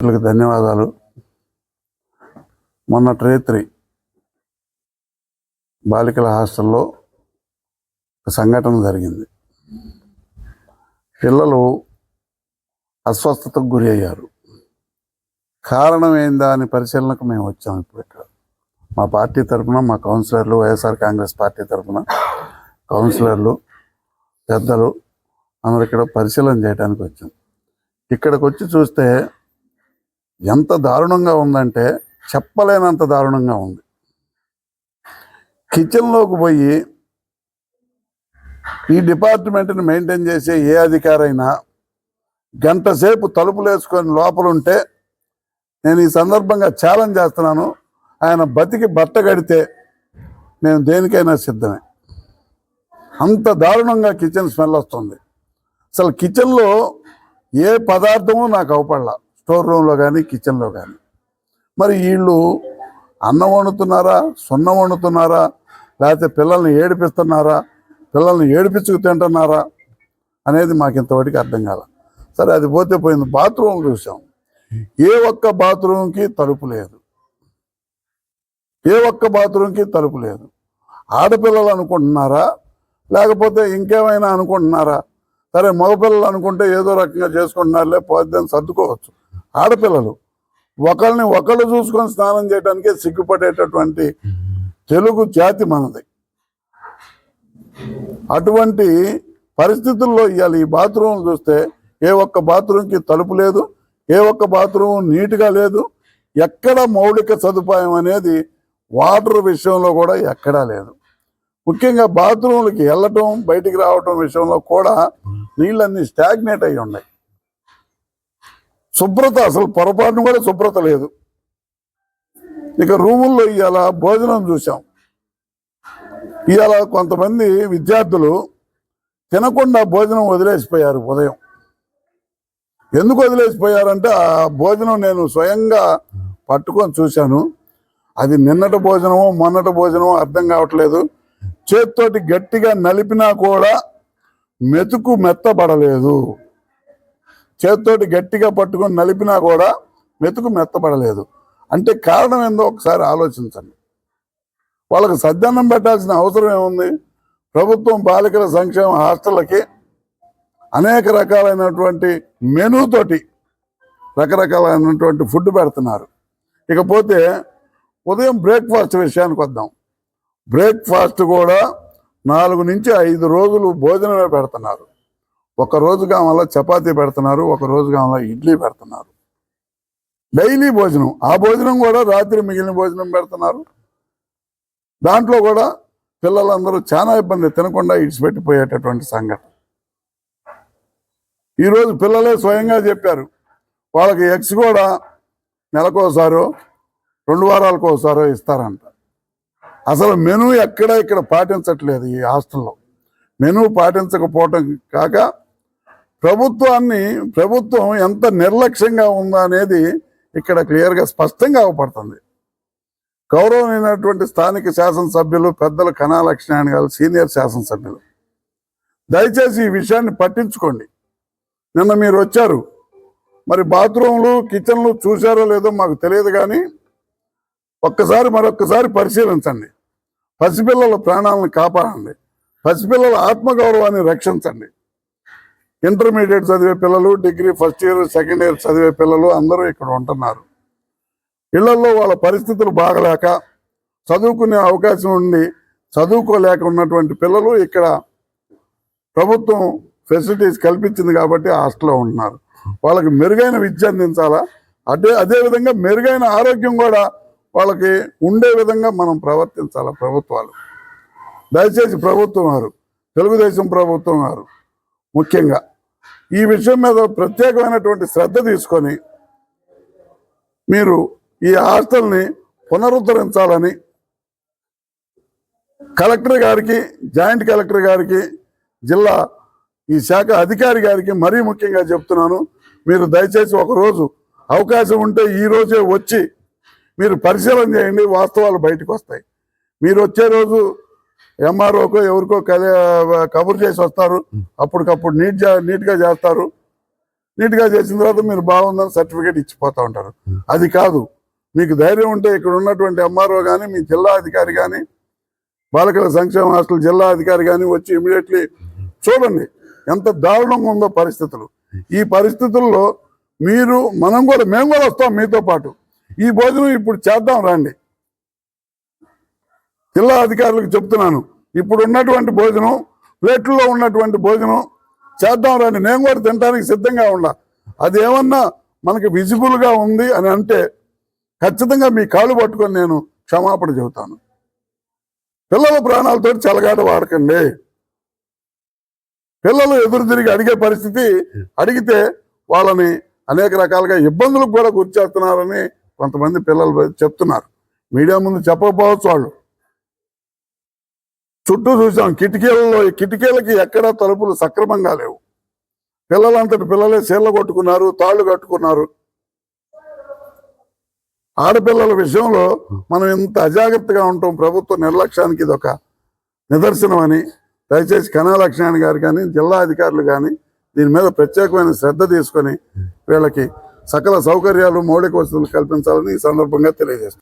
మిత్రులకు ధన్యవాదాలు. మొన్న రేత్రి బాలికల హాస్టల్లో ఒక సంఘటన జరిగింది. పిల్లలు అస్వస్థతకు గురి అయ్యారు. కారణం ఏందా అని పరిశీలనకు మేము వచ్చాం ఇప్పుడు ఇక్కడ. మా పార్టీ తరఫున మా కౌన్సిలర్లు వైఎస్ఆర్ కాంగ్రెస్ పార్టీ తరఫున కౌన్సిలర్లు పెద్దలు అందరు ఇక్కడ పరిశీలన చేయడానికి వచ్చాం. ఇక్కడికి వచ్చి చూస్తే ఎంత దారుణంగా ఉందంటే చెప్పలేనంత దారుణంగా ఉంది. కిచెన్లోకి పోయి ఈ డిపార్ట్మెంట్ని మెయింటైన్ చేసే ఏ అధికారైనా గంట సేపు తలుపులు వేసుకొని లోపల ఉంటే నేను ఈ సందర్భంగా ఛాలెంజ్ చేస్తున్నాను. ఆయన బతికి బట్ట కడితే మేము దేనికైనా సిద్ధమే. అంత దారుణంగా కిచెన్ స్మెల్ వస్తుంది. అసలు కిచెన్లో ఏ పదార్థము నాకు అవపడలా. స్టోర్ రూమ్లో కానీ కిచెన్లో కానీ మరి వీళ్ళు అన్నం వండుతున్నారా సున్నం వండుతున్నారా లేకపోతే పిల్లల్ని ఏడిపిస్తున్నారా పిల్లల్ని ఏడిపించుకు తింటున్నారా అనేది మాకు ఇంతవరకు అర్థం కాల. సరే అది పోతే పోయింది. బాత్రూమ్ చూసాం. ఏ ఒక్క బాత్రూమ్కి తలుపు లేదు. ఏ ఒక్క బాత్రూమ్కి తలుపు లేదు. ఆడపిల్లలు అనుకుంటున్నారా లేకపోతే ఇంకేమైనా అనుకుంటున్నారా? సరే మగపిల్లలు అనుకుంటే ఏదో రకంగా చేసుకుంటున్నారులే పోద్దని సర్దుకోవచ్చు. ఆడపిల్లలు. ఒకరిని ఒకళ్ళు చూసుకొని స్నానం చేయడానికే సిగ్గుపడేటటువంటి తెలుగు జాతి మనది. అటువంటి పరిస్థితుల్లో ఇవాళ ఈ బాత్రూమ్ చూస్తే ఏ ఒక్క బాత్రూమ్కి తలుపు లేదు ఏ ఒక్క బాత్రూమ్ నీట్గా లేదు ఎక్కడ మౌలిక సదుపాయం అనేది వాటర్ విషయంలో కూడా ఎక్కడా లేదు. ముఖ్యంగా బాత్రూమ్లకి వెళ్ళటం బయటికి రావటం విషయంలో కూడా నీళ్ళన్నీ స్టాగ్నేట్ అయి ఉన్నాయి. శుభ్రత అసలు పొరపాటును కూడా శుభ్రత లేదు. ఇక రూముల్లో ఇవాళ భోజనం చూసాం ఇవాళ కొంతమంది విద్యార్థులు తినకుండా భోజనం వదిలేసిపోయారు ఉదయం. ఎందుకు వదిలేసిపోయారంటే ఆ భోజనం నేను స్వయంగా పట్టుకొని చూశాను. అది నిన్నటి భోజనమో మొన్నటి భోజనమో అర్థం కావట్లేదు. చేత్తోటి గట్టిగా నలిపినా కూడా మెతుకు మెత్తబడలేదు. చేత్తోటి గట్టిగా పట్టుకొని నలిపినా కూడా మెతుకు మెత్తబడలేదు. అంటే కారణం ఏందో ఒకసారి ఆలోచించండి. వాళ్ళకి సద్దన్నం పెట్టాల్సిన అవసరం ఏముంది? ప్రభుత్వం బాలికల సంక్షేమ హాస్టళ్ళకి అనేక రకాలైనటువంటి మెనూతోటి రకరకాలైనటువంటి ఫుడ్ పెడుతున్నారు. ఇకపోతే ఉదయం బ్రేక్ఫాస్ట్ విషయానికి వద్దాం. బ్రేక్ఫాస్ట్ కూడా నాలుగు నుంచి ఐదు రోజులు భోజనమే పెడుతున్నారు. ఒక రోజుగా వల్ల చపాతీ పెడుతున్నారు ఒక రోజుగా వల్ల ఇడ్లీ పెడుతున్నారు. డైలీ భోజనం ఆ భోజనం కూడా రాత్రి మిగిలిన భోజనం పెడుతున్నారు. దాంట్లో కూడా పిల్లలందరూ చాలా ఇబ్బంది తినకుండా ఇడిచిపెట్టిపోయేటటువంటి సంఘటన. ఈరోజు పిల్లలే స్వయంగా చెప్పారు వాళ్ళకి ఎగ్స్ కూడా నెలకోసారో రెండు వారాలకు ఒకసారో ఇస్తారంట. అసలు మెనూ ఎక్కడ ఇక్కడ పాటించట్లేదు ఈ హాస్టల్లో. మెనూ పాటించకపోవటం కాక ప్రభుత్వాన్ని ప్రభుత్వం ఎంత నిర్లక్ష్యంగా ఉందా అనేది ఇక్కడ క్లియర్గా స్పష్టంగా అవపడుతుంది. గౌరవమైనటువంటి స్థానిక శాసనసభ్యులు పెద్దల కణాలక్ష్మణ గారు సీనియర్ శాసనసభ్యులు. దయచేసి ఈ విషయాన్ని పట్టించుకోండి. నిన్న మీరు వచ్చారు. మరి బాత్రూమ్లు కిచెన్లు చూశారో లేదో మాకు తెలియదు కానీ ఒక్కసారి మరొక్కసారి పరిశీలించండి. పసిపిల్లల ప్రాణాలను కాపాడండి. పసిపిల్లల ఆత్మగౌరవాన్ని రక్షించండి. ఇంటర్మీడియట్ చదివే పిల్లలు degree first year second year చదివే పిల్లలు అందరూ ఇక్కడ ఉంటున్నారు. ఇళ్ళలో వాళ్ళ పరిస్థితులు బాగలేక చదువుకునే అవకాశం ఉండి చదువుకోలేక ఉన్నటువంటి పిల్లలు ఇక్కడ ప్రభుత్వం ఫెసిలిటీస్ కల్పించింది కాబట్టి హాస్టల్లో ఉంటున్నారు. వాళ్ళకి మెరుగైన విద్య అందించాలా? అదే అదేవిధంగా మెరుగైన ఆరోగ్యం కూడా వాళ్ళకి ఉండే విధంగా మనం ప్రవర్తించాలా ప్రభుత్వాలు? దయచేసి ప్రభుత్వం వారు తెలుగుదేశం ప్రభుత్వం వారు ముఖ్యంగా. ఈ విషయం మీద ప్రత్యేకమైనటువంటి శ్రద్ధ తీసుకొని మీరు ఈ హాస్టల్ని పునరుద్ధరించాలని కలెక్టర్ గారికి జాయింట్ కలెక్టర్ గారికి జిల్లా ఈ శాఖ అధికారి గారికి మరీ ముఖ్యంగా చెప్తున్నాను. మీరు దయచేసి ఒకరోజు అవకాశం ఉంటే ఈ రోజే వచ్చి మీరు పరిశీలన చేయండి వాస్తవాలు బయటకు వస్తాయి. మీరు వచ్చే రోజు ఎంఆర్ఓకో ఎవరికో కలి కబురు చేసి వస్తారు. అప్పటికప్పుడు నీట్ జా నీట్గా చేస్తారు. నీట్గా చేసిన తర్వాత మీరు బాగుందని సర్టిఫికేట్ ఇచ్చిపోతా ఉంటారు. అది కాదు. మీకు ధైర్యం ఉంటే ఇక్కడ ఉన్నటువంటి ఎంఆర్ఓ కానీ మీ జిల్లా అధికారి కానీ బాలికల సంక్షేమ హాస్టల్ జిల్లా అధికారి కానీ వచ్చి ఇమీడియట్లీ చూడండి ఎంత దారుణంగా ఉందో పరిస్థితులు. ఈ పరిస్థితుల్లో మీరు మనం కూడా మేము కూడా వస్తాం మీతో పాటు. ఈ భోజనం ఇప్పుడు చేద్దాం రండి. జిల్లా అధికారులకు చెప్తున్నాను. ఇప్పుడు ఉన్నటువంటి భోజనం ప్లేట్లో ఉన్నటువంటి భోజనం చేద్దాం రండి నేను కూడా తినడానికి సిద్ధంగా ఉండా అది ఏమన్నా మనకి విజిబుల్గా ఉంది అని అంటే ఖచ్చితంగా మీ కాళ్ళు పట్టుకొని నేను క్షమాపణ చెబుతాను. పిల్లల ప్రాణాలతో చలగాట వాడకండి. పిల్లలు ఎదురు తిరిగి అడిగే పరిస్థితి అడిగితే వాళ్ళని అనేక రకాలుగా ఇబ్బందులకు కూడా గురి చేస్తున్నారని కొంతమంది పిల్లలు చెప్తున్నారు. మీడియా ముందు చెప్పకపోవచ్చు వాళ్ళు. చుట్టూ చూసాం. కిటికీలలో కిటికీలకి ఎక్కడా తలుపులు సక్రమంగా లేవు. పిల్లలంతటి పిల్లలే చీరలు కొట్టుకున్నారు తాళ్ళు కట్టుకున్నారు. ఆడపిల్లల విషయంలో మనం ఇంత అజాగ్రత్తగా ఉంటాం. ప్రభుత్వ నిర్లక్ష్యానికి ఇది ఒక నిదర్శనం అని. దయచేసి కణాలక్ష్యాణి గారు కానీ జిల్లా అధికారులు కానీ దీని మీద ప్రత్యేకమైన శ్రద్ధ తీసుకొని వీళ్ళకి సకల సౌకర్యాలు మౌలిక వసతులు కల్పించాలని ఈ సందర్భంగా తెలియజేస్తాం